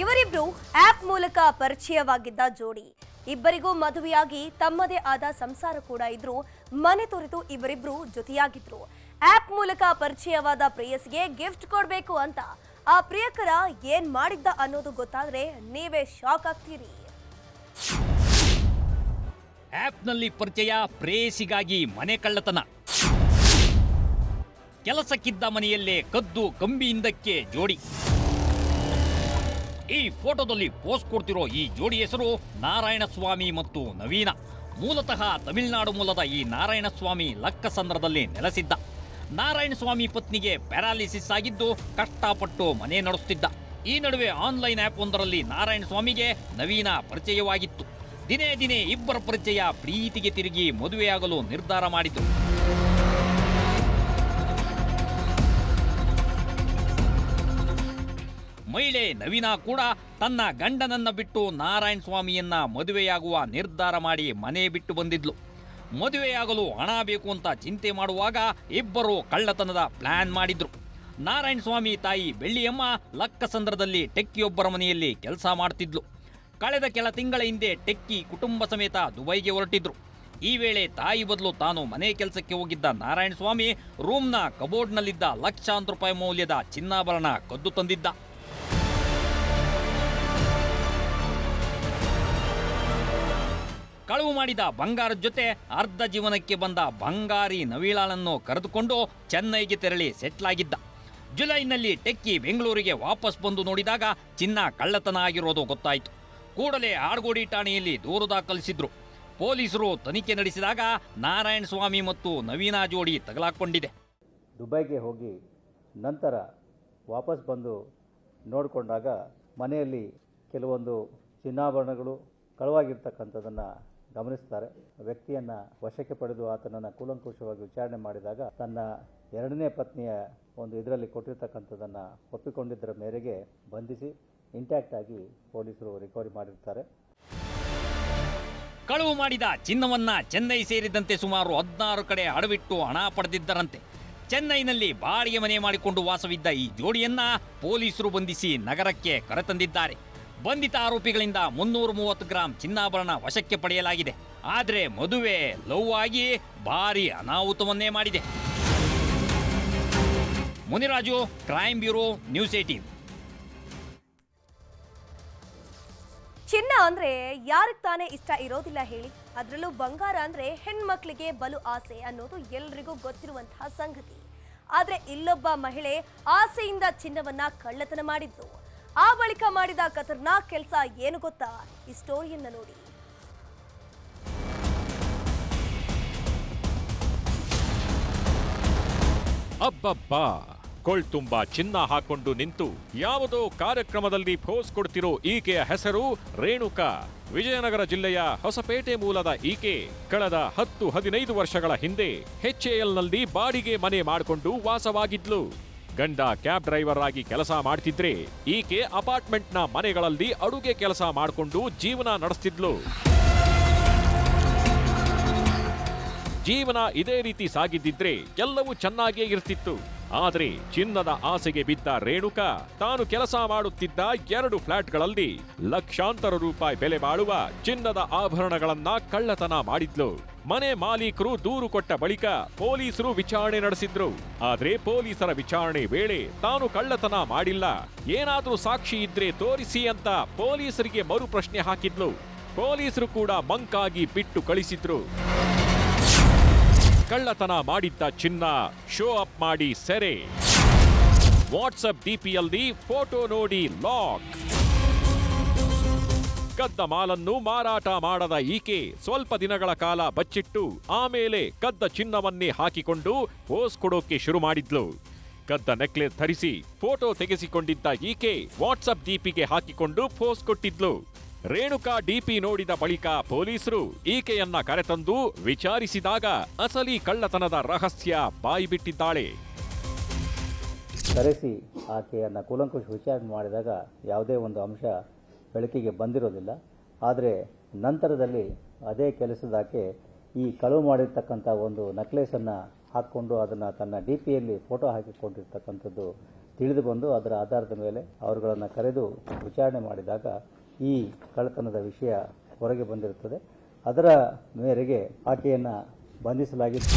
ಇವರಿಬ್ರು ಆಪ್ ಮೂಲಕ ಪರಿಚಯವಾಗಿದ್ದ ಜೋಡಿ. ಇಬ್ಬರಿಗೂ ಮದುವೆಯಾಗಿ ತಮ್ಮದೇ ಆದ ಸಂಸಾರ ಕೂಡ ಇದ್ರು ಮನೆ ತೊರೆದು ಇವರಿಬ್ರು ಜೊತೆಯಾಗಿದ್ರು. ಆಪ್ ಮೂಲಕ ಪರಿಚಯವಾದ ಪ್ರೇಯಸ್ಗೆ ಗಿಫ್ಟ್ ಕೊಡಬೇಕು ಅಂತ ಆ ಪ್ರಿಯಕರ ಏನ್ ಮಾಡಿದ್ದ ಅನ್ನೋದು ಗೊತ್ತಾದ್ರೆ ನೀವೇ ಶಾಕ್ ಆಗ್ತೀರಿ. ಆಪ್ನಲ್ಲಿ ಪರಿಚಯ ಪ್ರೇಯಸಿಗಾಗಿ ಮನೆ ಕಳ್ಳತನ. ಕೆಲಸಕ್ಕಿದ್ದ ಮನೆಯಲ್ಲೇ ಕದ್ದು ಕಂಬಿಯಿಂದಕ್ಕೆ ಜೋಡಿ. ಈ ಫೋಟೋದಲ್ಲಿ ಪೋಸ್ಟ್ ಕೊಡ್ತಿರೋ ಈ ಜೋಡಿ ಹೆಸರು ನಾರಾಯಣಸ್ವಾಮಿ ಮತ್ತು ನವೀನ. ಮೂಲತಃ ತಮಿಳುನಾಡು ಮೂಲದ ಈ ನಾರಾಯಣಸ್ವಾಮಿ ಲಕ್ಕಸಂದ್ರದಲ್ಲಿ ನೆಲೆಸಿದ್ದ. ನಾರಾಯಣಸ್ವಾಮಿ ಪತ್ನಿಗೆ ಪ್ಯಾರಾಲಿಸಿಸ್ ಆಗಿದ್ದು ಕಷ್ಟಪಟ್ಟು ಮನೆ ನಡೆಸುತ್ತಿದ್ದ ಈ ನಡುವೆ ಆನ್ಲೈನ್ ಆ್ಯಪ್ ಒಂದರಲ್ಲಿ ನಾರಾಯಣಸ್ವಾಮಿಗೆ ನವೀನ ಪರಿಚಯವಾಗಿತ್ತು. ದಿನೇ ದಿನೇ ಇಬ್ಬರ ಪರಿಚಯ ಪ್ರೀತಿಗೆ ತಿರುಗಿ ಮದುವೆಯಾಗಲು ನಿರ್ಧಾರ ಮಾಡಿತು ಮಹಿಳೆ ನವೀನ ಕೂಡ ತನ್ನ ಗಂಡನನ್ನ ಬಿಟ್ಟು ನಾರಾಯಣ ಸ್ವಾಮಿಯನ್ನ ಮದುವೆಯಾಗುವ ನಿರ್ಧಾರ ಮಾಡಿ ಮನೆ ಬಿಟ್ಟು ಬಂದಿದ್ಲು. ಮದುವೆಯಾಗಲು ಹಣ ಬೇಕು ಅಂತ ಚಿಂತೆ ಮಾಡುವಾಗ ಇಬ್ಬರು ಕಳ್ಳತನದ ಪ್ಲಾನ್ ಮಾಡಿದ್ರು. ನಾರಾಯಣ ಸ್ವಾಮಿ ತಾಯಿ ಬೆಳ್ಳಿಯಮ್ಮ ಲಕ್ಕಸಂದ್ರದಲ್ಲಿ ಟೆಕ್ಕಿಯೊಬ್ಬರ ಮನೆಯಲ್ಲಿ ಕೆಲಸ ಮಾಡ್ತಿದ್ಲು. ಕಳೆದ ಕೆಲ ತಿಂಗಳ ಹಿಂದೆ ಟೆಕ್ಕಿ ಕುಟುಂಬ ಸಮೇತ ದುಬೈಗೆ ಹೊರಟಿದ್ರು. ಈ ವೇಳೆ ತಾಯಿ ಬದಲು ತಾನು ಮನೆ ಕೆಲಸಕ್ಕೆ ಹೋಗಿದ್ದ ನಾರಾಯಣ ಸ್ವಾಮಿ ರೂಮ್ನ ಕಬೋರ್ಡ್ನಲ್ಲಿದ್ದ ಲಕ್ಷಾಂತರ ರೂಪಾಯಿ ಮೌಲ್ಯದ ಚಿನ್ನಾಭರಣ ಕದ್ದು ತಂದಿದ್ದ. ಕಳುವು ಮಾಡಿದ ಬಂಗಾರದ ಜೊತೆ ಅರ್ಧ ಜೀವನಕ್ಕೆ ಬಂದ ಬಂಗಾರಿ ನವಿಲಾಳನ್ನು ಕರೆದುಕೊಂಡು ಚೆನ್ನೈಗೆ ತೆರಳಿ ಸೆಟ್ಲ್ ಆಗಿದ್ದ. ಜುಲೈನಲ್ಲಿ ಟೆಕ್ಕಿ ಬೆಂಗಳೂರಿಗೆ ವಾಪಸ್ ಬಂದು ನೋಡಿದಾಗ ಚಿನ್ನ ಕಳ್ಳತನ ಆಗಿರೋದು ಗೊತ್ತಾಯಿತು. ಕೂಡಲೇ ಆರ್ಗೋಡಿ ಠಾಣೆಯಲ್ಲಿ ದೂರು ದಾಖಲಿಸಿದ್ರು. ಪೊಲೀಸರು ತನಿಖೆ ನಡೆಸಿದಾಗ ನಾರಾಯಣ ಸ್ವಾಮಿ ಮತ್ತು ನವೀನ ಜೋಡಿ ತಗಲಾಕೊಂಡಿದೆ. ದುಬೈಗೆ ಹೋಗಿ ನಂತರ ವಾಪಸ್ ಬಂದು ನೋಡಿಕೊಂಡಾಗ ಮನೆಯಲ್ಲಿ ಕೆಲವೊಂದು ಚಿನ್ನಾಭರಣಗಳು ಕಳುವಾಗಿರ್ತಕ್ಕಂಥದ್ದನ್ನು ಗಮನಿಸ್ತಾರೆ. ವ್ಯಕ್ತಿಯನ್ನ ವಶಕ್ಕೆ ಪಡೆದು ಆತನನ್ನು ಕೂಲಂಕುಷವಾಗಿ ವಿಚಾರಣೆ ಮಾಡಿದಾಗ ತನ್ನ ಎರಡನೇ ಪತ್ನಿಯ ಒಂದು ಇದರಲ್ಲಿ ಕೊಟ್ಟಿರ್ತಕ್ಕಂಥದ್ದನ್ನು ಒಪ್ಪಿಕೊಂಡಿದ್ದರ ಮೇರೆಗೆ ಬಂಧಿಸಿ ಇಂಟ್ಯಾಕ್ಟ್ ಆಗಿ ಪೊಲೀಸರು ರಿಕವರಿ ಮಾಡಿರ್ತಾರೆ. ಕಳುವು ಮಾಡಿದ ಚಿನ್ನವನ್ನ ಚೆನ್ನೈ ಸೇರಿದಂತೆ ಸುಮಾರು ಹದಿನಾರು ಕಡೆ ಅಡವಿಟ್ಟು ಹಣ ಪಡೆದಿದ್ದರಂತೆ. ಚೆನ್ನೈನಲ್ಲಿ ಬಾಡಿಗೆ ಮನೆ ಮಾಡಿಕೊಂಡು ವಾಸವಿದ್ದ ಈ ಜೋಡಿಯನ್ನ ಪೊಲೀಸರು ಬಂಧಿಸಿ ನಗರಕ್ಕೆ ಕರೆತಂದಿದ್ದಾರೆ. ಬಂಧಿತ ಆರೋಪಿಗಳಿಂದ ಮುನ್ನೂರ ಮೂವತ್ತು ಗ್ರಾಂ ಚಿನ್ನಾಭರಣ ವಶಕ್ಕೆ ಪಡೆಯಲಾಗಿದೆ. ಆದರೆ ಮದುವೆ ಲವ್ ಆಗಿ ಭಾರಿ ಅನಾಹುತವನ್ನೇ ಮಾಡಿದೆ. Muniraju, crime bureau, news eighteen ಚಿನ್ನ ಅಂದ್ರೆ ಯಾರಿಗೆ ತಾನೇ ಇಷ್ಟ ಇರೋದಿಲ್ಲ ಹೇಳಿ. ಅದರಲ್ಲೂ ಬಂಗಾರ ಅಂದ್ರೆ ಹೆಣ್ಮಕ್ಳಿಗೆ ಬಲು ಆಸೆ ಅನ್ನೋದು ಎಲ್ರಿಗೂ ಗೊತ್ತಿರುವಂತಹ ಸಂಗತಿ. ಆದ್ರೆ ಇಲ್ಲೊಬ್ಬ ಮಹಿಳೆ ಆಸೆಯಿಂದ ಚಿನ್ನವನ್ನ ಕಳ್ಳತನ ಮಾಡಿದ್ಲು ಆ ಬಳಿಕ ಮಾಡಿದ ಖತರ್ನಾಕ್ ಕೆಲಸ ಏನು ಗೊತ್ತಾ? ಈ ಸ್ಟೋರಿಯನ್ನ ನೋಡಿ. ಅಬ್ಬಬ್ಬಾ! ಕೊಳ್ತುಂಬ ಚಿನ್ನ ಹಾಕೊಂಡು ನಿಂತು ಯಾವುದೋ ಕಾರ್ಯಕ್ರಮದಲ್ಲಿ ಪೋಸ್ ಕೊಡ್ತಿರೋ ಈಕೆಯ ಹೆಸರು ರೇಣುಕಾ. ವಿಜಯನಗರ ಜಿಲ್ಲೆಯ ಹೊಸಪೇಟೆ ಮೂಲದ ಈಕೆ ಕಳೆದ ಹತ್ತು ಹದಿನೈದು ವರ್ಷಗಳ ಹಿಂದೆ ನಲ್ಲಿ ಬಾಡಿಗೆ ಮನೆ ಮಾಡಿಕೊಂಡು ವಾಸವಾಗಿದ್ಲು. ಗಂಡ ಕ್ಯಾಬ್ ಡ್ರೈವರ್ ಆಗಿ ಕೆಲಸ ಮಾಡ್ತಿದ್ರೆ ಈಕೆ ಅಪಾರ್ಟ್ಮೆಂಟ್ನ ಮನೆಗಳಲ್ಲಿ ಅಡುಗೆ ಕೆಲಸ ಮಾಡಿಕೊಂಡು ಜೀವನ ನಡೆಸ್ತಿದ್ಲು. ಜೀವನ ಇದೇ ರೀತಿ ಸಾಗಿದ್ದಿದ್ರೆ ಎಲ್ಲವೂ ಚೆನ್ನಾಗಿಯೇ ಇರ್ತಿತ್ತು. ಆದ್ರೆ ಚಿನ್ನದ ಆಸೆಗೆ ಬಿದ್ದ ರೇಣುಕಾ ತಾನು ಕೆಲಸ ಮಾಡುತ್ತಿದ್ದ ಎರಡು ಫ್ಲಾಟ್ಗಳಲ್ಲಿ ಲಕ್ಷಾಂತರ ರೂಪಾಯಿ ಬೆಲೆ ಬಾಳುವ ಚಿನ್ನದ ಆಭರಣಗಳನ್ನ ಕಳ್ಳತನ ಮಾಡಿದ್ಲು. ಮನೆ ಮಾಲೀಕರು ದೂರು ಕೊಟ್ಟ ಬಳಿಕ ಪೊಲೀಸರು ವಿಚಾರಣೆ ನಡೆಸಿದ್ರು. ಆದ್ರೆ ಪೊಲೀಸರ ವಿಚಾರಣೆ ವೇಳೆ ತಾನು ಕಳ್ಳತನ ಮಾಡಿಲ್ಲ. ಏನಾದ್ರೂ ಸಾಕ್ಷಿ ಇದ್ರೆ ತೋರಿಸಿ ಅಂತ ಪೊಲೀಸರಿಗೆ ಮರು ಪ್ರಶ್ನೆ ಹಾಕಿದ್ಲು. ಪೊಲೀಸರು ಕೂಡ ಮಂಕಾಗಿ ಬಿಟ್ಟು ಕಳಿಸಿದ್ರು. ಕಳ್ಳತನ ಮಾಡಿದ್ದ ಚಿನ್ನ. ಶೋ ಅಪ್ ಮಾಡಿ ಸೆರೆ. ವಾಟ್ಸಪ್ ಡಿಪಿಯಲ್ಲಿ ಫೋಟೋ ನೋಡಿ ಲಾಕ್ ಕದ್ದ ಮಾಲನ್ನು ಮಾರಾಟ ಮಾಡದ ಈಕೆ ಸ್ವಲ್ಪ ದಿನಗಳ ಕಾಲ ಬಚ್ಚಿಟ್ಟು ಆಮೇಲೆ ಕದ್ದ ಚಿನ್ನವನ್ನೇ ಹಾಕಿಕೊಂಡು ಪೋಸ್ ಕೊಡೋಕೆ ಶುರು ಮಾಡಿದ್ಲು. ಕದ್ದ ನೆಕ್ಲೆಸ್ ಧರಿಸಿ ಫೋಟೋ ತೆಗೆಸಿಕೊಂಡಿದ್ದ ಈಕೆ ವಾಟ್ಸಪ್ ಡಿಪಿಗೆ ಹಾಕಿಕೊಂಡು ಪೋಸ್ ಕೊಟ್ಟಿದ್ಲು. ರೇಣುಕಾ ಡಿಪಿ ನೋಡಿದ ಬಳಿಕ ಪೊಲೀಸರು ಈಕೆಯನ್ನ ಕರೆತಂದು ವಿಚಾರಿಸಿದಾಗ ಅಸಲಿ ಕಳ್ಳತನದ ರಹಸ್ಯ ಬಾಯಿಬಿಟ್ಟಿದ್ದಾಳೆ. ಕರೆಸಿ ಆಕೆಯನ್ನು ಕೂಲಂಕುಷ ವಿಚಾರಣೆ ಮಾಡಿದಾಗ ಯಾವುದೇ ಒಂದು ಅಂಶ ಬೆಳಕಿಗೆ ಬಂದಿರೋದಿಲ್ಲ. ಆದರೆ ನಂತರದಲ್ಲಿ ಅದೇ ಕೆಲಸದಾಕೆ ಈ ಕಳುವು ಮಾಡಿರ್ತಕ್ಕಂಥ ಒಂದು ನಕ್ಲೇಸನ್ನು ಹಾಕ್ಕೊಂಡು ಅದನ್ನು ತನ್ನ ಡಿ ಪಿಯಲ್ಲಿ ಫೋಟೋ ಹಾಕಿಕೊಂಡಿರ್ತಕ್ಕಂಥದ್ದು ತಿಳಿದು ಬಂದು ಅದರ ಆಧಾರದ ಮೇಲೆ ಅವರುಗಳನ್ನು ಕರೆದು ವಿಚಾರಣೆ ಮಾಡಿದಾಗ ಈ ಕಳ್ಳತನದ ವಿಷಯ ಹೊರಗೆ ಬಂದಿರುತ್ತದೆ. ಅದರ ಮೇರೆಗೆ ಆಕೆಯನ್ನು ಬಂಧಿಸಲಾಗಿತ್ತು.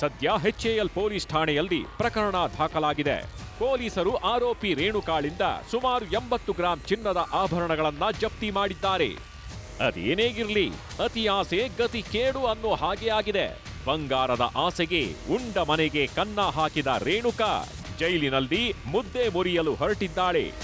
ಸದ್ಯ ಎಚ್ಎಎಲ್ ಪೊಲೀಸ್ ಠಾಣೆಯಲ್ಲಿ ಪ್ರಕರಣ ದಾಖಲಾಗಿದೆ. ಪೊಲೀಸರು ಆರೋಪಿ ರೇಣುಕಾಳಿಂದ ಸುಮಾರು ಎಂಬತ್ತು ಗ್ರಾಂ ಚಿನ್ನದ ಆಭರಣಗಳನ್ನ ಜಪ್ತಿ ಮಾಡಿದ್ದಾರೆ. ಅದೇನೇಗಿರಲಿ ಅತಿ ಆಸೆ, ಗತಿ ಕೇಡು ಅನ್ನೋ ಹಾಗೆ ಆಗಿದೆ. ಬಂಗಾರದ ಆಸೆಗೆ ಉಂಡ ಮನೆಗೆ ಕನ್ನ ಹಾಕಿದ ರೇಣುಕಾ ಜೈಲಿನಲ್ಲಿ ಮುದ್ದೆ ಮುರಿಯಲು ಹೊರಟಿದ್ದಾಳೆ.